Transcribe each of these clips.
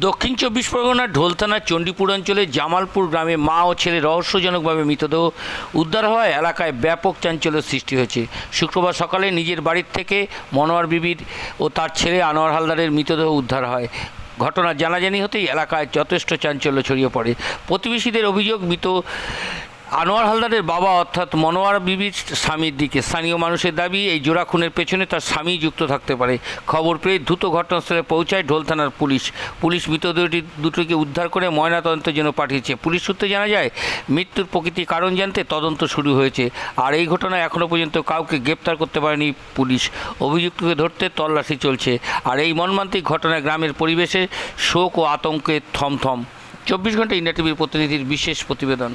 দক্ষিণ চব্বিশ পরগনার ঢোল থানার চণ্ডীপুর অঞ্চলে জামালপুর গ্রামে মা ও ছেলে রহস্যজনকভাবে মৃতদেহ উদ্ধার হওয়ায় এলাকায় ব্যাপক চাঞ্চল্য সৃষ্টি হয়েছে। শুক্রবার সকালে নিজের বাড়ির থেকে মনোয়ার বিবির ও তার ছেলে আনোয়ার হালদারের মৃতদেহ উদ্ধার হয়। ঘটনা জানাজানি হতেই এলাকায় যথেষ্ট চাঞ্চল্য ছড়িয়ে পড়ে। প্রতিবেশীদের অভিযোগ, মৃত আনোয়ার হালদারের বাবা অর্থাৎ মনোয়ার বিবির স্বামীর দিকে। স্থানীয় মানুষের দাবি, এই জোড়া খুনের পেছনে তার স্বামী যুক্ত থাকতে পারে। খবর পেয়ে দ্রুত ঘটনাস্থলে পৌঁছায় ঢোল থানার পুলিশ। পুলিশ মৃতদেহটি দুটোকে উদ্ধার করে ময়নাতদন্তের জন্য পাঠিয়েছে। পুলিশ সূত্রে জানা যায়, মৃত্যুর প্রকৃতি কারণ জানতে তদন্ত শুরু হয়েছে। আর এই ঘটনায় এখনও পর্যন্ত কাউকে গ্রেপ্তার করতে পারেনি পুলিশ। অভিযুক্তকে ধরতে তল্লাশি চলছে। আর এই মর্মান্তিক ঘটনায় গ্রামের পরিবেশে শোক ও আতঙ্কে থমথম। চব্বিশ ঘণ্টা ইন্ডিয়া টিভির প্রতিনিধির বিশেষ প্রতিবেদন।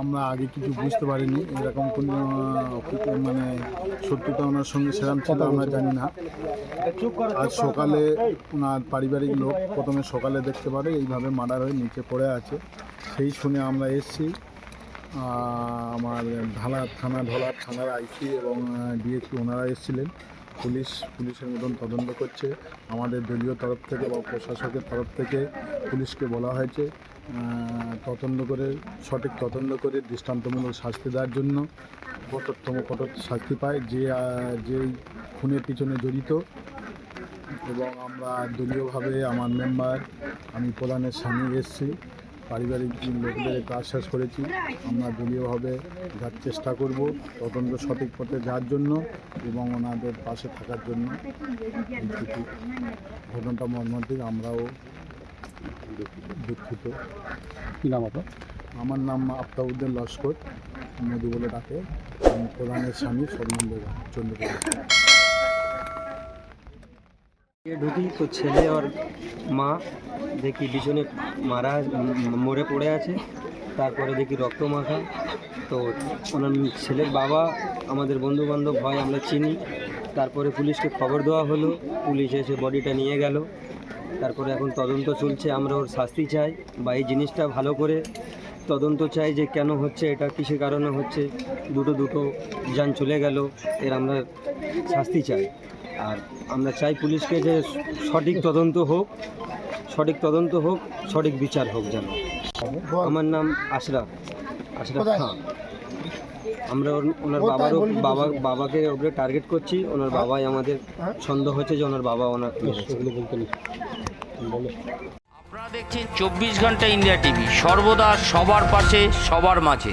আমরা আগে কিছু বুঝতে পারিনি এরকম কোনো মানে সত্যতা ওনার সঙ্গে সেরাম ছিল আমরা জানি না। আজ সকালে ওনার পারিবারিক লোক প্রথমে সকালে দেখতে পারে এইভাবে মার্ডার হয়ে নিচে পড়ে আছে। সেই শুনে আমরা এসেছি। আমার ঢালা থানা, ঢোলা থানার আইসি এবং ডিএসপি ওনারা এসেছিলেন। পুলিশ, পুলিশের মতন তদন্ত করছে। আমাদের দলীয় তরফ থেকে বা প্রশাসকের তরফ থেকে পুলিশকে বলা হয়েছে তদন্ত করে, সঠিক তদন্ত করে দৃষ্টান্তমূলক শাস্তি দেওয়ার জন্য কঠোরতম, কঠোর শাস্তি পায়। যে যে খুনের পিছনে জড়িত এবং আমরা দলীয়ভাবে আমার মেম্বার আমি প্রধানের স্বামী এসেছি। পারিবারিক লোকদের কাজ শেষ করেছি আমরা দলীয়ভাবে যার চেষ্টা করব তদন্ত সঠিক পথে যাওয়ার জন্য এবং ওনাদের পাশে থাকার জন্য। ঘটনাটা মর্মান্তিক আমরাও দুঃখিত। কি নাম আপনার? আমার নাম আফতাবুদ্দিন লস্কর মোদি বলে ডাকে। আমি প্রধানের স্বামী বেগম চন্দ্রপুর ঢুকি তো ছেলে আর মা দেখি পিছনে মারা মরে পড়ে আছে তারপরে দেখি রক্ত মাখা তো ওনার ছেলের বাবা আমাদের বন্ধু বান্ধব হয় আমরা চিনি তারপরে পুলিশকে খবর দেওয়া হলো পুলিশ এসে বডিটা নিয়ে গেল তারপরে এখন তদন্ত চলছে আমরা ওর শাস্তি চাই বা এই জিনিসটা ভালো করে তদন্ত চাই যে কেন হচ্ছে এটা কিসের কারণে হচ্ছে দুটো দুটো যান চলে গেল এর আমরা শাস্তি চাই আর আমরা চাই পুলিশকে যে সঠিক তদন্ত হোক সঠিক তদন্ত হোক সঠিক বিচার হোক যেন। আমার নাম আশরাফ আশরাফ খান আমরা ওর- ওনার বাবারও বাবা বাবাকে ওপরে টার্গেট করছি। ওনার বাবাই আমাদের সন্দেহ হচ্ছে যে ওনার বাবা ওনার আপনারা দেখছেন চব্বিশ ঘণ্টা ইন্ডিয়া টিভি। সর্বদা সবার পাশে সবার মাঝে।